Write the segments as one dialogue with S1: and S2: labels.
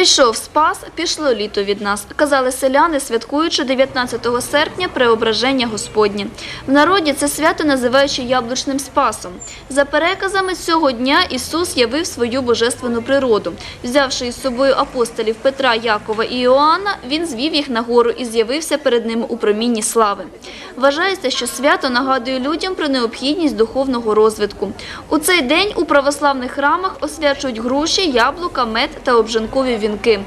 S1: Прийшов спас, пішло літо від нас, казали селяни, святкуючи 19 серпня преображення Господнє. В народі це свято називаючи яблучним спасом. За переказами цього дня Ісус явив свою божественну природу. Взявши із собою апостолів Петра, Якова і Іоанна, він звів їх на гору і з'явився перед ними у промінні слави. Вважається, що свято нагадує людям про необхідність духовного розвитку. У цей день у православних храмах освячують груші, яблука, мед та обжанкові вінки.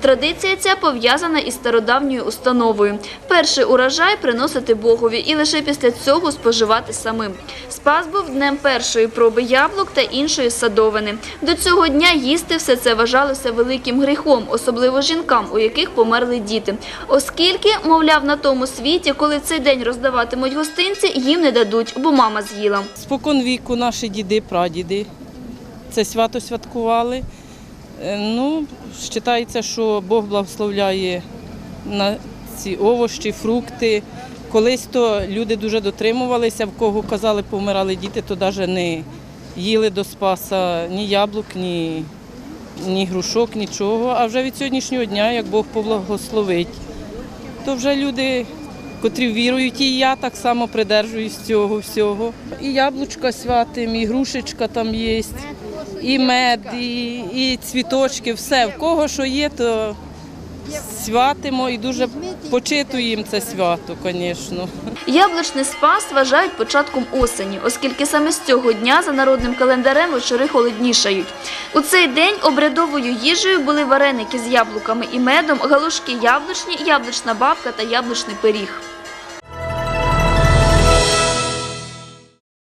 S1: Традиція ця пов'язана із стародавньою установою. Перший урожай приносити Богові і лише після цього споживати самим. Спас був днем першої проби яблук та іншої садовини. До цього дня їсти все це вважалося великим гріхом, особливо жінкам, у яких померли діти. Оскільки, мовляв, на тому світі, коли цей день роздаватимуть гостинці, їм не дадуть, бо мама з'їла.
S2: Спокон віку наші діди, прадіди це свято святкували. Е, Ну, вважається, що Бог благословляє на ці овощі, фрукти. Колись то люди дуже дотримувалися, в кого казали, помирали діти, то навіть не їли до спаса ні яблук, ні, ні грушок, нічого. А вже від сьогоднішнього дня, як Бог поблагословить, то вже люди, котрі вірують, і я так само придержуюсь цього всього. І яблучка святим, і грушечка там є, і мед, і, і цвіточки, все. В кого що є, то святимо і дуже почитуємо це свято, звісно.
S1: Яблучний спас вважають початком осені, оскільки саме з цього дня за народним календарем вечори холоднішають. У цей день обрядовою їжею були вареники з яблуками і медом, галушки яблучні, яблучна бабка та яблучний пиріг.